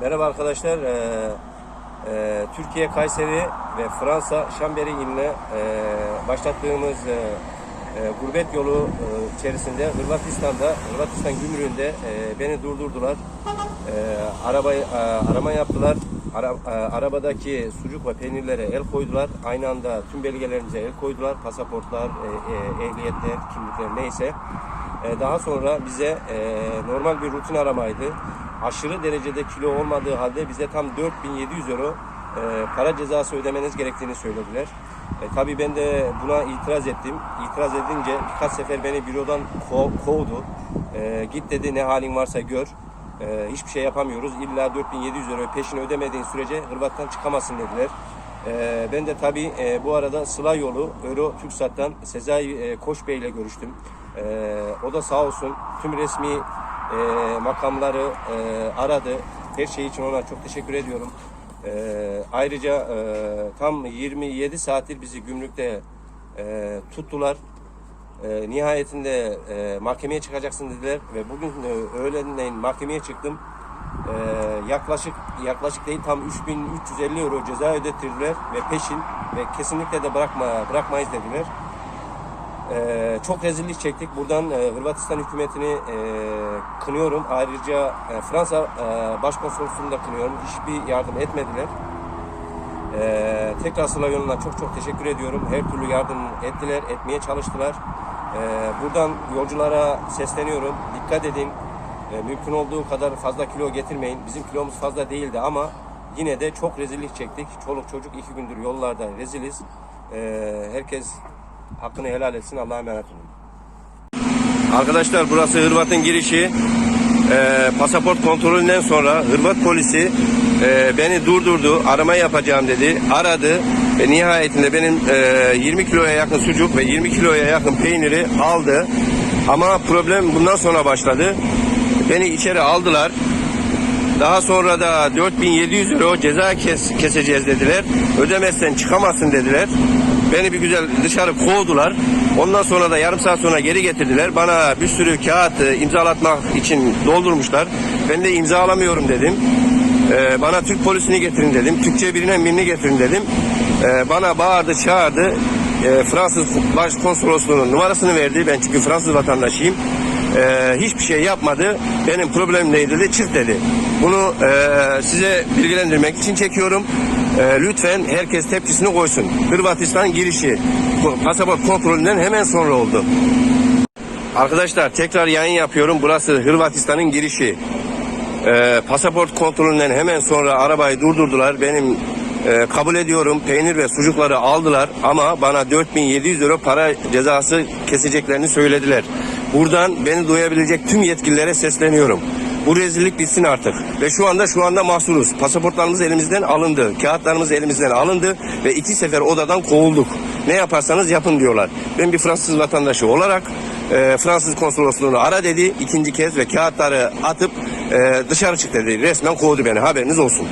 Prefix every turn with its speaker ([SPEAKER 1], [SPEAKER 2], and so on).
[SPEAKER 1] Merhaba arkadaşlar. Ee, e, Türkiye, Kayseri ve Fransa Şamberi iline e, başlattığımız e, e, gurbet yolu e, içerisinde Hırvatistan'da, Hırvatistan gümrüğünde e, beni durdurdular. E, arabayı e, arama yaptılar. Ara, e, arabadaki sucuk ve peynirlere el koydular. Aynı anda tüm belgelerimize el koydular. Pasaportlar, e, e, ehliyetler, kimlikler neyse. E, daha sonra bize e, normal bir rutin aramaydı. Aşırı derecede kilo olmadığı halde bize tam 4700 euro e, para cezası ödemeniz gerektiğini söylediler. E, tabii ben de buna itiraz ettim. İtiraz edince birkaç sefer beni bürodan ko- kovdu. E, git dedi ne halin varsa gör. E, hiçbir şey yapamıyoruz. İlla 4700 euro peşini ödemediğin sürece Hırvat'tan çıkamazsın dediler. E, ben de tabii e, bu arada Sıla yolu Euro TürkSat'tan Sezai e, Koç Bey ile görüştüm. E, o da sağ olsun tüm resmi e, makamları e, aradı. Her şey için ona çok teşekkür ediyorum. E, ayrıca e, tam 27 saattir bizi gümrükte e, tuttular. E, nihayetinde e, mahkemeye çıkacaksın dediler ve bugün e, öğlenleyin mahkemeye çıktım. E, yaklaşık yaklaşık değil tam 3350 euro ceza ödettirdiler ve peşin ve kesinlikle de bırakma bırakmayız dediler. E, çok rezillik çektik. Buradan e, Hırvatistan hükümetini e, kınıyorum. Ayrıca e, Fransa e, Başkonsolosluğunu da kınıyorum. Hiçbir yardım etmediler. Ee, tekrar Sıla yoluna çok çok teşekkür ediyorum. Her türlü yardım ettiler, etmeye çalıştılar. Ee, buradan yolculara sesleniyorum. Dikkat edin. Ee, mümkün olduğu kadar fazla kilo getirmeyin. Bizim kilomuz fazla değildi ama yine de çok rezillik çektik. Çoluk çocuk iki gündür yollarda reziliz. Ee, herkes hakkını helal etsin. Allah'a emanet olun. Arkadaşlar burası Hırvat'ın girişi. Ee, pasaport kontrolünden sonra Hırvat polisi e, beni durdurdu. Arama yapacağım dedi. Aradı ve nihayetinde benim e, 20 kiloya yakın sucuk ve 20 kiloya yakın peyniri aldı. Ama problem bundan sonra başladı. Beni içeri aldılar. Daha sonra da 4700 euro ceza kes, keseceğiz dediler. Ödemezsen çıkamazsın dediler. Beni bir güzel dışarı kovdular. Ondan sonra da yarım saat sonra geri getirdiler. Bana bir sürü kağıt e, imzalatmak için doldurmuşlar. Ben de imzalamıyorum dedim. Ee, bana Türk polisini getirin dedim. Türkçe bilinen birini getirin dedim. Ee, bana bağırdı, çağırdı. Ee, Fransız Başkonsolosluğunun numarasını verdi. Ben çünkü Fransız vatandaşıyım. Ee, hiçbir şey yapmadı. Benim problemim neydi dedi, çık dedi. Bunu e, size bilgilendirmek için çekiyorum. Ee, lütfen herkes tepkisini koysun. Hırvatistan girişi pasaport kontrolünden hemen sonra oldu. Arkadaşlar tekrar yayın yapıyorum. Burası Hırvatistan'ın girişi. Ee, pasaport kontrolünden hemen sonra arabayı durdurdular. Benim e, kabul ediyorum peynir ve sucukları aldılar ama bana 4700 euro para cezası keseceklerini söylediler. Buradan beni duyabilecek tüm yetkililere sesleniyorum. Bu rezillik bitsin artık. Ve şu anda şu anda mahsuruz. Pasaportlarımız elimizden alındı. Kağıtlarımız elimizden alındı ve iki sefer odadan kovulduk. Ne yaparsanız yapın diyorlar. Ben bir Fransız vatandaşı olarak e, Fransız konsolosluğunu ara dedi ikinci kez ve kağıtları atıp e, dışarı çık dedi. Resmen kovdu beni haberiniz olsun.